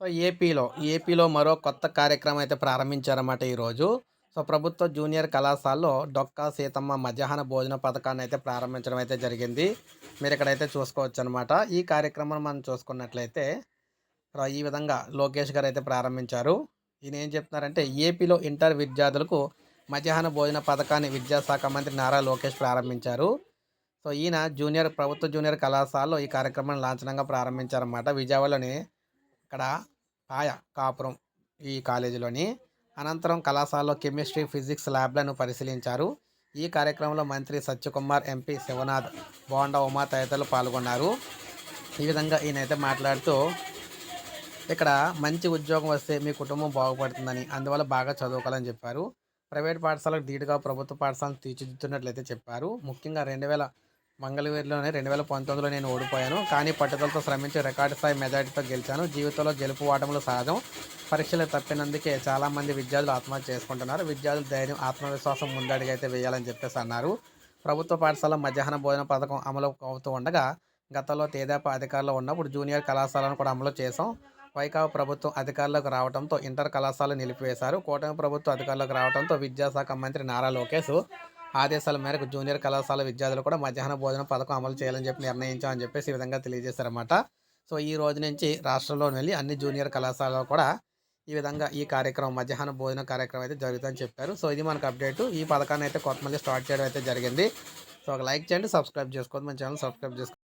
So ఏపీలో ఏపీలో మరో కొత్త కార్యక్రమం అయితే ప్రారంభించారన్నమాట ఈరోజు సో ప్రభుత్వ జూనియర్ కళాశాలలో డొక్కా సీతమ్మ మధ్యాహ్న భోజన పథకాన్ని అయితే ప్రారంభించడం అయితే జరిగింది. మీరు ఇక్కడైతే చూసుకోవచ్చు అనమాట ఈ కార్యక్రమం మనం చూసుకున్నట్లయితే ఈ విధంగా లోకేష్ గారు అయితే ప్రారంభించారు. ఈయన ఏం చెప్తున్నారంటే ఏపీలో ఇంటర్ విద్యార్థులకు మధ్యాహ్న భోజన పథకాన్ని విద్యాశాఖ మంత్రి నారా లోకేష్ ప్రారంభించారు. సో ఈయన జూనియర్ ప్రభుత్వ జూనియర్ కళాశాలలో ఈ కార్యక్రమాన్ని లాంఛనంగా ప్రారంభించారన్నమాట. విజయవాడలోని ఇక్కడ పాయ కాపురం ఈ కాలేజీలోని. అనంతరం కళాశాలలో కెమిస్ట్రీ ఫిజిక్స్ ల్యాబ్లను పరిశీలించారు. ఈ కార్యక్రమంలో మంత్రి సత్యకుమార్ ఎంపీ శివనాథ్ బోండా ఉమా తదితరులు పాల్గొన్నారు. ఈ విధంగా ఈయనైతే మాట్లాడుతూ ఇక్కడ మంచి ఉద్యోగం వస్తే మీ కుటుంబం బాగుపడుతుందని అందువల్ల బాగా చదువుకోవాలని చెప్పారు. ప్రైవేట్ పాఠశాలకు ధీటుగా ప్రభుత్వ పాఠశాలను తీర్చిదిద్దుతున్నట్లయితే చెప్పారు. ముఖ్యంగా రెండు వేల మంగళగిరిలోనే రెండు వేల పంతొమ్మిదిలో నేను ఓడిపోయాను. కానీ పట్టుదలతో శ్రమించి రికార్డు స్థాయి మెజార్టీతో గెలిచాను. జీవితంలో గెలుపు ఓటములు సహజం. పరీక్షలు తప్పినందుకే చాలామంది విద్యార్థులు ఆత్మహత్య చేసుకుంటున్నారు. విద్యార్థులు ధైర్యం ఆత్మవిశ్వాసం ముందడుగైతే వేయాలని చెప్పేసి అన్నారు. ప్రభుత్వ పాఠశాల మధ్యాహ్న భోజన పథకం అమలు అవుతూ ఉండగా గతంలో తేదాప అధికారులు ఉన్నప్పుడు జూనియర్ కళాశాలను కూడా అమలు చేశాం. వైకాపా ప్రభుత్వం అధికారులకు రావడంతో ఇంటర్ కళాశాల నిలిపివేశారు. కూటమి ప్రభుత్వం అధికారులకు రావడంతో విద్యాశాఖ మంత్రి నారా లోకేష్ ఆదేశాల మేరకు జూనియర్ కళాశాల విద్యార్థులు కూడా మధ్యాహ్న భోజన పథకం అమలు చేయాలని చెప్పి నిర్ణయించామని చెప్పేసి ఈ విధంగా తెలియజేశారన్నమాట. సో ఈ రోజు నుంచి రాష్ట్రంలో వెళ్ళి అన్ని జూనియర్ కళాశాలలో కూడా ఈ విధంగా ఈ కార్యక్రమం మధ్యాహ్న భోజన కార్యక్రమం అయితే జరుగుతుందని చెప్పారు. సో ఇది మనకు అప్డేట్. ఈ పథకాన్ని అయితే కొత్త మళ్ళీ స్టార్ట్ చేయడం అయితే జరిగింది. సో ఒక లైక్ చేయండి సబ్స్క్రైబ్ చేసుకోండి. మన ఛానల్ సబ్స్క్రైబ్ చేసుకోండి.